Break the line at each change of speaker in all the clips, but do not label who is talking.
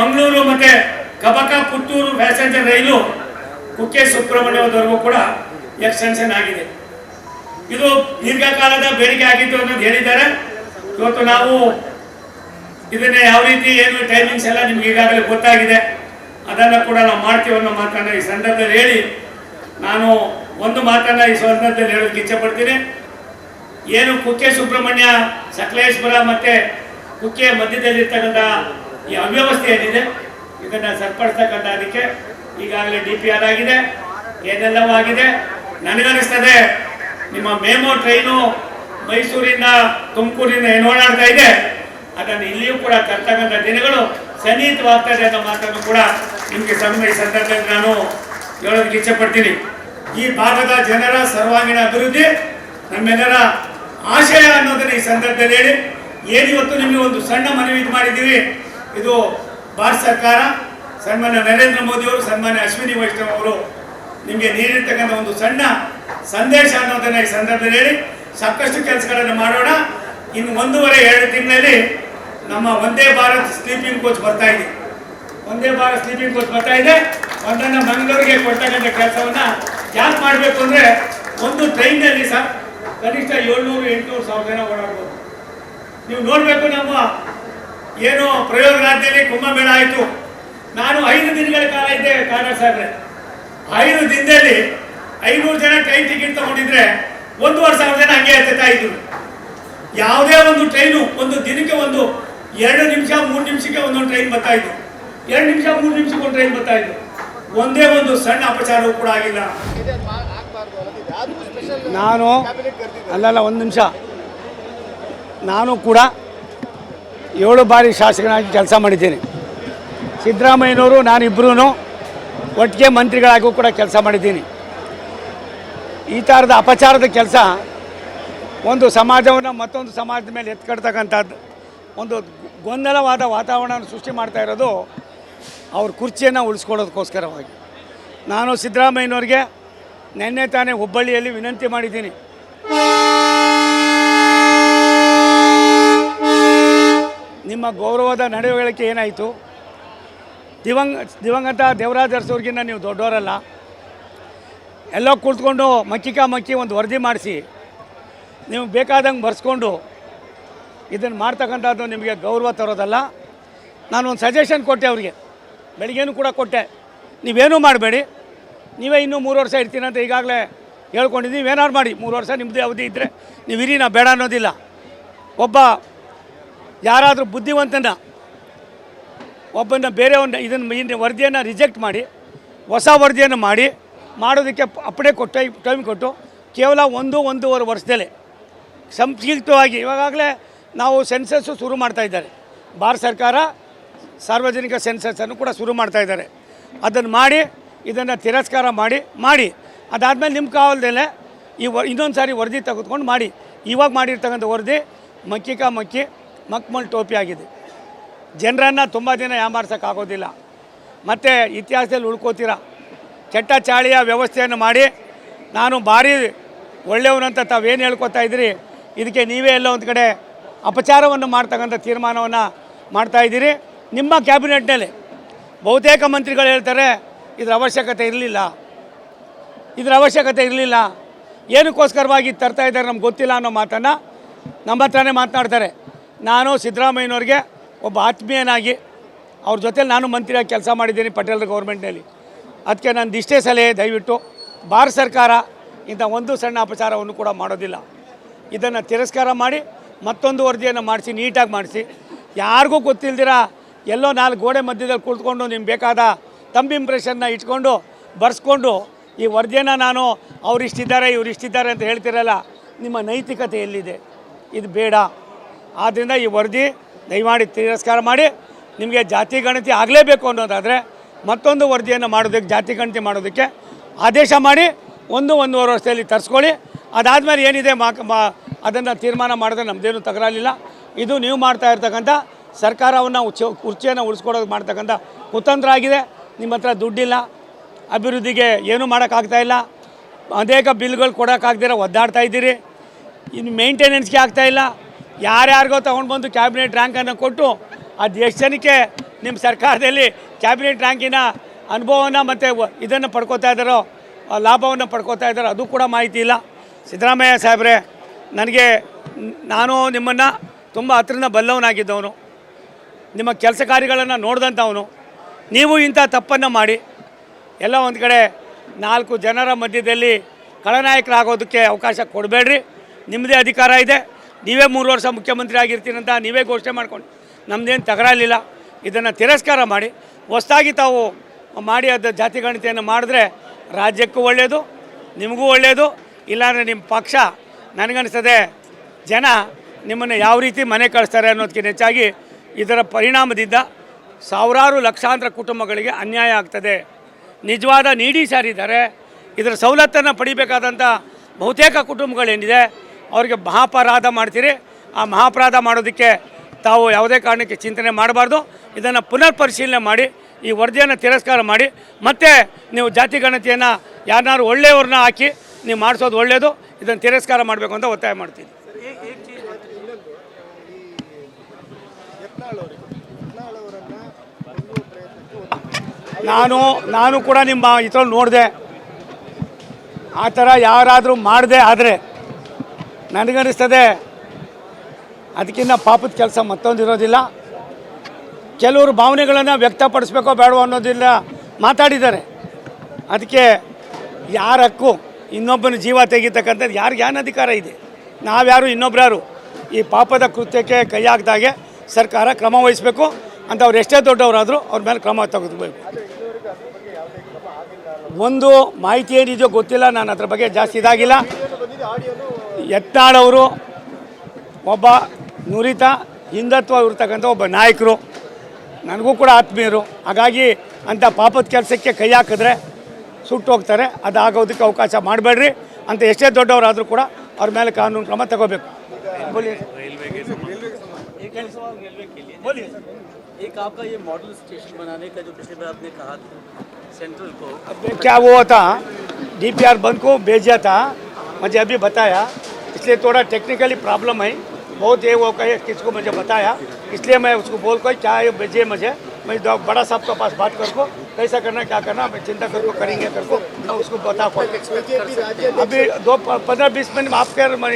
ಮಂಗಳೂರು ಮತ್ತೆ ಕಬಕ, ಪುತ್ತೂರು ಪ್ಯಾಸೆಂಜರ್ ರೈಲು, ಕುಕ್ಕೆ ಸುಬ್ರಹ್ಮಣ್ಯವರೆಗೂ ಕೂಡ ಎಕ್ಸ್ಟೆನ್ಷನ್ ಆಗಿದೆ. ಇದು ದೀರ್ಘಕಾಲದ ಬೇಡಿಕೆ ಆಗಿತ್ತು ಅನ್ನೋದು ಹೇಳಿದ್ದಾರೆ. ಇವತ್ತು ನಾವು ಇದನ್ನ ಯಾವ ರೀತಿ, ಏನು ಟೈಮಿಂಗ್ಸ್ ಎಲ್ಲ ನಿಮ್ಗೆ ಈಗಾಗಲೇ ಗೊತ್ತಾಗಿದೆ. ಅದನ್ನು ಕೂಡ ನಾವು ಮಾಡ್ತೀವಿ ಅನ್ನೋ ಮಾತನ್ನ ಈ ಸಂದರ್ಭದಲ್ಲಿ ಹೇಳಿ ನಾನು ಒಂದು ಮಾತನ್ನ ಈ ಸಂದರ್ಭದಲ್ಲಿ ಹೇಳೋದಕ್ಕೆ ಇಚ್ಛೆ ಪಡ್ತೀನಿ ಏನು ಕುಕ್ಕೆ ಸುಬ್ರಹ್ಮಣ್ಯ ಸಕಲೇಶ್ವರ ಮತ್ತೆ ಕುಕ್ಕೆ ಮಧ್ಯದಲ್ಲಿರ್ತಕ್ಕಂಥ ಈ ಅವ್ಯವಸ್ಥೆ ಏನಿದೆ ಇದನ್ನು ಸರಿಪಡಿಸ್ತಕ್ಕಂಥ ಅದಕ್ಕೆ ಈಗಾಗಲೇ ಡಿ ಪಿ ಆರ್ ಆಗಿದೆ. ಏನೆಲ್ಲವೂ ಆಗಿದೆ. ನನಗನ್ನಿಸ್ತದೆ, ನಿಮ್ಮ ಮೇಮೋ ಟ್ರೈನು ಮೈಸೂರಿಂದ ತುಮಕೂರಿಂದ ಏನು ಓಡಾಡ್ತಾ ಇದೆ. ಅದನ್ನು ಇಲ್ಲಿಯೂ ಕೂಡ ತರ್ತಕ್ಕಂಥ ದಿನಗಳು ಸನ್ನಿಹಿತವಾಗ್ತದೆ ಅನ್ನೋ ಮಾತನ್ನು ಕೂಡ ನಿಮಗೆ ಸಮ ಈ ಸಂದರ್ಭದಲ್ಲಿ ನಾನು ಹೇಳೋದಕ್ಕೆ ಇಚ್ಛೆ ಪಡ್ತೀನಿ ಈ ಭಾಗದ ಜನರ ಸರ್ವಾಂಗೀಣ ಅಭಿವೃದ್ಧಿ, ನಮ್ಮೆಲ್ಲರ ಆಶಯ ಅನ್ನೋದನ್ನ ಈ ಸಂದರ್ಭದಲ್ಲಿ ಹೇಳಿ. ಏನಿವತ್ತು ನಿಮಗೆ ಒಂದು ಸಣ್ಣ ಮನವಿ ಇದು ಮಾಡಿದ್ದೀವಿ. ಇದು ಭಾರತ ಸರ್ಕಾರ, ಸನ್ಮಾನ್ಯ ನರೇಂದ್ರ ಮೋದಿ ಅವರು, ಸನ್ಮಾನ್ಯ ಅಶ್ವಿನಿ ವೈಷ್ಣವ್ ಅವರು ನಿಮಗೆ ನೀಡಿರ್ತಕ್ಕಂಥ ಒಂದು ಸಣ್ಣ ಸಂದೇಶ ಅನ್ನೋದನ್ನ ಈ ಸಂದರ್ಭದಲ್ಲಿ ಹೇಳಿ, ಸಾಕಷ್ಟು ಕೆಲಸಗಳನ್ನು ಮಾಡೋಣ. ಇನ್ನು ಒಂದೂವರೆ, ಎರಡು ತಿಂಗಳಲ್ಲಿ ನಮ್ಮ ಒಂದೇ ಭಾರತ್ ಸ್ಲೀಪಿಂಗ್ ಕೋಚ್ ಬರ್ತಾ ಇದೆ. ಒಂದೇ ಭಾರತ್ ಸ್ಲೀಪಿಂಗ್ ಕೋಚ್ ಬರ್ತಾ ಇದೆ. ಒಂದನ್ನು ಮಂಗಳೂರಿಗೆ ಕೊಡ್ತಕ್ಕಂಥ ಕೆಲಸವನ್ನ ಯಾಕೆ ಮಾಡಬೇಕು ಅಂದರೆ ಒಂದು ಟ್ರೈನಲ್ಲಿ ಸರ್, ಕನಿಷ್ಠ ಏಳ್ನೂರು, ಎಂಟುನೂರು ಸಾವಿರ ಜನ ಓಡಾಡ್ಬೋದು. ನೀವು ನೋಡಬೇಕು ನಮ್ಮ ಏನು ಪ್ರಯೋಗರಾಜ್ಯದಲ್ಲಿ ಕುಂಭಮೇಳ ಆಯಿತು. ನಾನು ಐದು ದಿನಗಳ ಕಾಲ ಇದ್ದೆ ಕಾರಣ ಸಾಹೇಬ್ರೆ. ಐದು ದಿನದಲ್ಲಿ ಐನೂರು ಜನ ಟ್ರೈನ್ ಟಿಕೆಟ್ ತಗೊಂಡಿದ್ರೆ ಒಂದೂವರೆ ಸಾವಿರ ಜನ ಹಂಗೆ ಹತ್ತುತ್ತಾ ಇದ್ರು. ಯಾವುದೇ ಒಂದು ಟ್ರೈನು ಒಂದು ದಿನಕ್ಕೆ ಒಂದು ಎರಡು ನಿಮಿಷ, ಮೂರು ನಿಮಿಷಕ್ಕೆ ಒಂದೊಂದು ಟ್ರೈನ್ ಬರ್ತಾ ಇತ್ತು. ಎರಡು ನಿಮಿಷ, ಮೂರು ನಿಮಿಷಕ್ಕೆ ಒಂದು ಟ್ರೈನ್ ಬರ್ತಾ ಇತ್ತು. ಒಂದೇ ಒಂದು ಸಣ್ಣ ಅಪಚಾರವೂ ಕೂಡ ಆಗಿಲ್ಲ.
ನಾನು ಅಲ್ಲಲ್ಲ, ಒಂದು ನಿಮಿಷ. ನಾನು ಕೂಡ ಏಳು ಬಾರಿ ಶಾಸಕನಾಗಿ ಕೆಲಸ ಮಾಡಿದ್ದೀನಿ. ಸಿದ್ದರಾಮಯ್ಯನವರು ನಾನಿಬ್ಬರೂ ಒಟ್ಟಿಗೆ ಮಂತ್ರಿಗಳಾಗೂ ಕೂಡ ಕೆಲಸ ಮಾಡಿದ್ದೀನಿ. ಈ ಥರದ ಅಪಚಾರದ ಕೆಲಸ ಒಂದು ಸಮಾಜವನ್ನು ಮತ್ತೊಂದು ಸಮಾಜದ ಮೇಲೆ ಎತ್ಕಡ್ತಕ್ಕಂಥದ್ದು, ಒಂದು ಗೊಂದಲವಾದ ವಾತಾವರಣವನ್ನು ಸೃಷ್ಟಿ ಮಾಡ್ತಾ ಇರೋದು ಅವ್ರ ಕುರ್ಚಿಯನ್ನು ಉಳಿಸ್ಕೊಳ್ಳೋದಕ್ಕೋಸ್ಕರವಾಗಿ. ನಾನು ಸಿದ್ದರಾಮಯ್ಯನವ್ರಿಗೆ ನಿನ್ನೆ ತಾನೇ ಹುಬ್ಬಳ್ಳಿಯಲ್ಲಿ ವಿನಂತಿ ಮಾಡಿದ್ದೀನಿ. ನಿಮ್ಮ ಗೌರವದ ನಡವಳಿಕೆ ಏನಾಯಿತು? ದಿವಂಗ, ದಿವಂಗತ ದೇವರಾಜ ಅರಸೋರ್ಗಿನ್ನ ನೀವು ದೊಡ್ಡವರಲ್ಲ. ಎಲ್ಲ ಕುಳಿತುಕೊಂಡು ಮಕ್ಕಿಕಾ ಮಕ್ಕಿ ಒಂದು ವರದಿ ಮಾಡಿಸಿ. ನೀವು ಬೇಕಾದಂಗೆ ಬರ್ಸ್ಕೊಂಡು ಇದನ್ನು ಮಾಡ್ತಕ್ಕಂಥದ್ದು ನಿಮಗೆ ಗೌರವ ತರೋದಲ್ಲ. ನಾನು ಒಂದು ಸಜೆಷನ್ ಕೊಟ್ಟೆ ಅವರಿಗೆ. ಬೆಳಿಗ್ಗೆನೂ ಕೂಡ ಕೊಟ್ಟೆ. ನೀವೇನೂ ಮಾಡಬೇಡಿ. ನೀವೇ ಇನ್ನೂ ಮೂರು ವರ್ಷ ಇರ್ತೀನಿ ಅಂತ ಈಗಾಗಲೇ ಹೇಳ್ಕೊಂಡಿದ್ದೀವಿ ನೀವೇನಾದ್ರು ಮಾಡಿ. ಮೂರು ವರ್ಷ ನಿಮ್ಮದೇ ಅವಧಿ ಇದ್ದರೆ ನೀವು ಇರಿ ನಾ ಬೇಡ ಅನ್ನೋದಿಲ್ಲ. ಒಬ್ಬ ಯಾರಾದರೂ ಬುದ್ಧಿವಂತನ ಒಬ್ಬನ ಬೇರೆಯವನ್ನ ಇದನ್ನು ಇನ್ನು ವರದಿಯನ್ನು ರಿಜೆಕ್ಟ್ ಮಾಡಿ, ಹೊಸ ವರದಿಯನ್ನು ಮಾಡಿ, ಮಾಡೋದಕ್ಕೆ ಅಪ್ಪಡೆ ಕೊಟ್ಟು, ಟೈಮ್ ಕೊಟ್ಟು, ಕೇವಲ ಒಂದು, ಒಂದೂವರೆ ವರ್ಷದಲ್ಲೇ ಸಂಕ್ಷಿಪ್ತವಾಗಿ ಇವಾಗಲೇ ನಾವು ಸೆನ್ಸಸ್ಸು ಶುರು ಮಾಡ್ತಾ ಇದ್ದಾರೆ. ಭಾರತ ಸರ್ಕಾರ ಸಾರ್ವಜನಿಕ ಸೆನ್ಸಸ್ಸನ್ನು ಕೂಡ ಶುರು ಮಾಡ್ತಾ ಇದ್ದಾರೆ. ಅದನ್ನು ಮಾಡಿ, ಇದನ್ನು ತಿರಸ್ಕಾರ ಮಾಡಿ ಮಾಡಿ. ಅದಾದಮೇಲೆ ನಿಮ್ಮ ಕಾವಲದಲ್ಲೇ ಈ ಇನ್ನೊಂದು ಸಾರಿ ವರದಿ ತೆಗೆದುಕೊಂಡು ಮಾಡಿ. ಇವಾಗ ಮಾಡಿರ್ತಕ್ಕಂಥ ವರದಿ ಮಕ್ಕಿಕ ಮಕ್ಕಿ ಮಕ್ಮಲ್ ಟೋಪಿ ಆಗಿದೆ. ಜನರನ್ನು ತುಂಬ ದಿನ ಯಾಮಾರ್ಸೋಕ್ಕಾಗೋದಿಲ್ಲ ಮತ್ತು ಇತಿಹಾಸದಲ್ಲಿ ಉಳ್ಕೋತೀರ? ಕೆಟ್ಟ ಚಾಳಿಯ ವ್ಯವಸ್ಥೆಯನ್ನು ಮಾಡಿ ನಾನು ಭಾರಿ ಒಳ್ಳೆಯವನಂತ ತಾವೇನು ಹೇಳ್ಕೊತಾ ಇದ್ದೀರಿ? ಇದಕ್ಕೆ ನೀವೇ ಎಲ್ಲ ಒಂದು ಕಡೆ ಅಪಚಾರವನ್ನು ಮಾಡ್ತಕ್ಕಂಥ ತೀರ್ಮಾನವನ್ನು ಮಾಡ್ತಾ ಇದ್ದೀರಿ. ನಿಮ್ಮ ಕ್ಯಾಬಿನೆಟ್ನಲ್ಲಿ ಬಹುತೇಕ ಮಂತ್ರಿಗಳು ಹೇಳ್ತಾರೆ, ಇದರ ಅವಶ್ಯಕತೆ ಇರಲಿಲ್ಲ. ಇದರ ಅವಶ್ಯಕತೆ ಇರಲಿಲ್ಲ. ಏನಕ್ಕೋಸ್ಕರವಾಗಿ ತರ್ತಾ ಇದ್ದಾರೆ ನಮ್ಗೆ ಗೊತ್ತಿಲ್ಲ ಅನ್ನೋ ಮಾತನ್ನು ನಮ್ಮ ಹತ್ರನೇ ಮಾತನಾಡ್ತಾರೆ. ನಾನು ಸಿದ್ದರಾಮಯ್ಯನವ್ರಿಗೆ ಒಬ್ಬ ಆತ್ಮೀಯನಾಗಿ ಅವ್ರ ಜೊತೆಲಿ ನಾನು ಮಂತ್ರಿಯಾಗಿ ಕೆಲಸ ಮಾಡಿದ್ದೀನಿ ಪಟೇಲ್ ಗೌರ್ಮೆಂಟ್ನಲ್ಲಿ. ಅದಕ್ಕೆ ನಾನು ಇಷ್ಟೇ ಸಲಹೆ ದಯವಿಟ್ಟು ಭಾರತ ಸರ್ಕಾರ ಇಂಥ ಒಂದು ಸಣ್ಣ ಅಪಚಾರವನ್ನು ಕೂಡ ಮಾಡೋದಿಲ್ಲ. ಇದನ್ನು ತಿರಸ್ಕಾರ ಮಾಡಿ ಮತ್ತೊಂದು ವರದಿಯನ್ನು ಮಾಡಿಸಿ, ನೀಟಾಗಿ ಮಾಡಿಸಿ. ಯಾರಿಗೂ ಗೊತ್ತಿಲ್ದಿರ, ಎಲ್ಲೋ ನಾಲ್ಕು ಗೋಡೆ ಮಧ್ಯದಲ್ಲಿ ಕುಳಿತುಕೊಂಡು ನಿಮ್ಗೆ ಬೇಕಾದ ತಂಬ್ ಇಂಪ್ರೆಷನ್ನ ಇಟ್ಕೊಂಡು ಬರ್ಸ್ಕೊಂಡು ಈ ವರದಿಯನ್ನು ನಾನು ಅವ್ರು ಇಷ್ಟಿದ್ದಾರೆ ಇವ್ರು ಇಷ್ಟಿದ್ದಾರೆ ಅಂತ ಹೇಳ್ತಿರಲ್ಲ, ನಿಮ್ಮ ನೈತಿಕತೆ ಎಲ್ಲಿದೆ? ಇದು ಬೇಡ. ಆದ್ದರಿಂದ ಈ ವರದಿ ದಯಮಾಡಿ ತಿರಸ್ಕಾರ ಮಾಡಿ ನಿಮಗೆ ಜಾತಿ ಗಣತಿ ಆಗಲೇಬೇಕು ಅನ್ನೋದಾದರೆ ಮತ್ತೊಂದು ವರದಿಯನ್ನು ಮಾಡೋದಕ್ಕೆ, ಜಾತಿ ಗಣತಿ ಮಾಡೋದಕ್ಕೆ ಆದೇಶ ಮಾಡಿ ಒಂದು ಒಂದೂವರೆ ವರ್ಷದಲ್ಲಿ ತರಿಸ್ಕೊಳ್ಳಿ. ಅದಾದಮೇಲೆ ಏನಿದೆ ಮಾ ಅದನ್ನು ತೀರ್ಮಾನ ಮಾಡಿದ್ರೆ ನಮ್ಮದೇನು ತಕರಾಲಿಲ್ಲ ಇದು ನೀವು ಮಾಡ್ತಾ ಇರ್ತಕ್ಕಂಥ ಸರ್ಕಾರವನ್ನು ಉಚ್ಚ ಕುರ್ಚಿಯನ್ನು ಉಳಿಸ್ಕೊಡೋದು ಮಾಡ್ತಕ್ಕಂಥ ಕುತಂತ್ರ ಆಗಿದೆ. ನಿಮ್ಮ ಹತ್ರ ದುಡ್ಡಿಲ್ಲ. ಅಭಿವೃದ್ಧಿಗೆ ಏನೂ ಮಾಡೋಕ್ಕಾಗ್ತಾಯಿಲ್ಲ ಅನೇಕ ಬಿಲ್ಗಳು ಕೊಡೋಕ್ಕಾಗ್ದಿರ ಒದ್ದಾಡ್ತಾ ಇದ್ದೀರಿ. ಇನ್ನು ಮೇಂಟೆನೆನ್ಸ್ಗೆ ಆಗ್ತಾಯಿಲ್ಲ ಯಾರ್ಯಾರಿಗೋ ತೊಗೊಂಡು ಬಂದು ಕ್ಯಾಬಿನೆಟ್ ರ್ಯಾಂಕನ್ನು ಕೊಟ್ಟು ಅದು ಎಷ್ಟು ಜನಕ್ಕೆ ನಿಮ್ಮ ಸರ್ಕಾರದಲ್ಲಿ ಕ್ಯಾಬಿನೆಟ್ ರ್ಯಾಂಕಿನ ಅನುಭವನ ಮತ್ತು ಇದನ್ನು ಪಡ್ಕೋತಾ ಇದ್ದಾರೋ ಲಾಭವನ್ನು ಪಡ್ಕೋತಾ ಇದ್ದಾರೋ ಅದು ಕೂಡ ಮಾಹಿತಿ ಇಲ್ಲ. ಸಿದ್ದರಾಮಯ್ಯ ಸಾಹೇಬ್ರೆ, ನನಗೆ ನಾನು ನಿಮ್ಮನ್ನು ತುಂಬ ಹತ್ರದಿಂದ ಬಲ್ಲವನಾಗಿದ್ದವನು. ನಿಮ್ಮ ಕೆಲಸ ಕಾರ್ಯಗಳನ್ನು ನೋಡಿದಂಥವನು ನೀವು ಇಂಥ ತಪ್ಪನ್ನು ಮಾಡಿ. ಎಲ್ಲ ಒಂದು ಕಡೆ ನಾಲ್ಕು ಜನರ ಮಧ್ಯದಲ್ಲಿ ಖಳನಾಯಕರಾಗೋದಕ್ಕೆ ಅವಕಾಶ ಕೊಡಬೇಡ್ರಿ. ನಿಮ್ಮದೇ ಅಧಿಕಾರ ಇದೆ. ನೀವೇ ಮೂರು ವರ್ಷ ಮುಖ್ಯಮಂತ್ರಿ ಆಗಿರ್ತೀನಿ ಅಂತ ನೀವೇ ಘೋಷಣೆ ಮಾಡ್ಕೊಂಡು ನಮ್ಮದೇನು ತಗರಾಲಿಲ್ಲ ಇದನ್ನು ತಿರಸ್ಕಾರ ಮಾಡಿ, ಹೊಸದಾಗಿ ತಾವು ಮಾಡಿ ಅದು ಜಾತಿ ಗಣತಿಯನ್ನು ಮಾಡಿದ್ರೆ ರಾಜ್ಯಕ್ಕೂ ಒಳ್ಳೆಯದು ನಿಮಗೂ ಒಳ್ಳೆಯದು ಇಲ್ಲಾಂದರೆ ನಿಮ್ಮ ಪಕ್ಷ ನನಗನ್ನಿಸ್ತದೆ ಜನ ನಿಮ್ಮನ್ನು ಯಾವ ರೀತಿ ಮನೆ ಕಳಿಸ್ತಾರೆ ಅನ್ನೋದಕ್ಕಿಂತ ಹೆಚ್ಚಾಗಿ ಇದರ ಪರಿಣಾಮದಿಂದ ಸಾವಿರಾರು ಲಕ್ಷಾಂತರ ಕುಟುಂಬಗಳಿಗೆ ಅನ್ಯಾಯ ಆಗ್ತದೆ. ನಿಜವಾದ ನೀಡಿ ಸಾರಿದ್ದಾರೆ. ಇದರ ಸವಲತ್ತನ್ನು ಪಡಿಬೇಕಾದಂಥ ಬಹುತೇಕ ಕುಟುಂಬಗಳೇನಿದೆ ಅವರಿಗೆ ಮಹಾಪರಾಧ ಮಾಡ್ತೀರಿ. ಆ ಮಹಾಪರಾಧ ಮಾಡೋದಕ್ಕೆ ತಾವು ಯಾವುದೇ ಕಾರಣಕ್ಕೆ ಚಿಂತನೆ ಮಾಡಬಾರ್ದು. ಇದನ್ನು ಪುನರ್ ಪರಿಶೀಲನೆ ಮಾಡಿ, ಈ ವರದಿಯನ್ನು ತಿರಸ್ಕಾರ ಮಾಡಿ, ಮತ್ತೆ ನೀವು ಜಾತಿ ಗಣತಿಯನ್ನು ಯಾರನ್ನಾರು ಒಳ್ಳೆಯವ್ರನ್ನ ಹಾಕಿ ನೀವು ಮಾಡಿಸೋದು ಒಳ್ಳೆಯದು ಇದನ್ನು ತಿರಸ್ಕಾರ ಮಾಡಬೇಕು ಅಂತ ಒತ್ತಾಯ ಮಾಡ್ತೀನಿ. ನಾನು ನಾನು ಕೂಡ ನಿಮ್ಮ ಇದ್ರಲ್ಲಿ ನೋಡಿದೆ. ಆ ಥರ ಯಾರಾದರೂ ಮಾಡದೆ ಆದರೆ ನನಗನ್ನಿಸ್ತದೆ. ಅದಕ್ಕಿಂತ ಪಾಪದ ಕೆಲಸ ಮತ್ತೊಂದು ಇರೋದಿಲ್ಲ ಕೆಲವರು ಭಾವನೆಗಳನ್ನು ವ್ಯಕ್ತಪಡಿಸ್ಬೇಕೋ ಬೇಡವೋ ಅನ್ನೋದಿಲ್ಲ ಮಾತಾಡಿದ್ದಾರೆ. ಅದಕ್ಕೆ ಯಾರ ಹಕ್ಕು ಇನ್ನೊಬ್ಬನ ಜೀವ ತೆಗಿತಕ್ಕಂಥದ್ದು ಯಾರಿಗೆ ಏನು ಅಧಿಕಾರ ಇದೆ? ನಾವ್ಯಾರು ಇನ್ನೊಬ್ರ್ಯಾರು ಈ ಪಾಪದ ಕೃತ್ಯಕ್ಕೆ ಕೈ ಹಾಕ್ದಾಗೆ ಸರ್ಕಾರ ಕ್ರಮ ವಹಿಸಬೇಕು. ಅಂತ ಅವ್ರು ಎಷ್ಟೇ ದೊಡ್ಡವರಾದರೂ ಅವ್ರ ಮೇಲೆ ಕ್ರಮ ತೆಗೆದುಬೇಕು. ಒಂದು ಮಾಹಿತಿ ಏನಿದೆಯೋ ಗೊತ್ತಿಲ್ಲ, ನಾನು ಅದ್ರ ಬಗ್ಗೆ ಜಾಸ್ತಿ ಇದಾಗಿಲ್ಲ. ಯತ್ನಾಳ್ ಅವರು ಒಬ್ಬ ನುರಿತ ಹಿಂದುತ್ವ ಇರ್ತಕ್ಕಂಥ ಒಬ್ಬ ನಾಯಕರು ನನಗೂ ಕೂಡ ಆತ್ಮೀಯರು ಹಾಗಾಗಿ ಅಂಥ ಪಾಪದ ಕೆಲಸಕ್ಕೆ ಕೈ ಹಾಕಿದ್ರೆ ಸುಟ್ಟು ಹೋಗ್ತಾರೆ ಅದು ಆಗೋದಕ್ಕೆ ಅವಕಾಶ ಮಾಡಬೇಡ್ರಿ ಅಂತ ಎಷ್ಟೇ ದೊಡ್ಡವರಾದರೂ ಕೂಡ ಅವ್ರ ಮೇಲೆ ಕಾನೂನು ಕ್ರಮ ತಗೋಬೇಕು ಬೋಲಿ. ಬೋಲಿ.
एक आपका ये मॉडल स्टेशन बनाने का जो पिछली बार आपने कहा था सेंट्रल को
अब क्या हुआ था डीपीआर बंद को भेजा था मुझे अभी बताया इसलिए थोड़ा टेक्निकली प्रॉब्लम है बहुत ये वो कहे किसको मुझे बताया इसलिए मैं उसको बोल कर क्या ये भेजिए मुझे मैं दो- बड़ा साहब के पास बात कर को कैसा करना क्या करना मैं चिंता कर को करेंगे कर को मैं उसको बता पाऊँ अभी दो प- पंद्रह बीस मिनट में आप कर मैं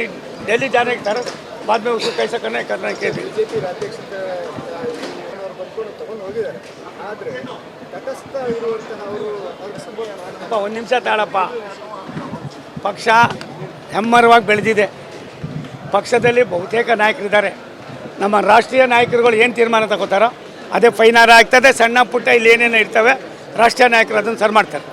दिल्ली जाने की तरफ बाद में उसको कैसा करना है करना है के दिन
ಬಿಜೆಪಿ ರಾಜ್ಯಾಧ್ಯಕ್ಷ ಅವ್ರು ಬಂದ್ಕೊಂಡು ತಗೊಂಡು ಹೋಗಿದ್ದಾರೆ ಆದರೆ ತಟಸ್ಥ ಇರುವಂತಹ ಅವರು ಅವ್ರಿಗೆ ಸಂಬೋಧನೆ ಮಾಡಿ
ಅಪ್ಪ ಒಂದು ನಿಮಿಷ ತಾಳಪ್ಪ ಪಕ್ಷ ಹೆಮ್ಮರವಾಗಿ ಬೆಳೆದಿದೆ. ಪಕ್ಷದಲ್ಲಿ ಬಹುತೇಕ ನಾಯಕರಿದ್ದಾರೆ. ನಮ್ಮ ರಾಷ್ಟ್ರೀಯ ನಾಯಕರುಗಳು ಏನು ತೀರ್ಮಾನ ತಗೋತಾರೋ ಅದೇ ಫೈನಾರ ಆಗ್ತದೆ. ಸಣ್ಣ ಪುಟ್ಟ ಇಲ್ಲಿ ಏನೇನು ಇರ್ತವೆ, ರಾಷ್ಟ್ರೀಯ ನಾಯಕರು ಅದನ್ನು ಸರ್ ಮಾಡ್ತಾರೆ.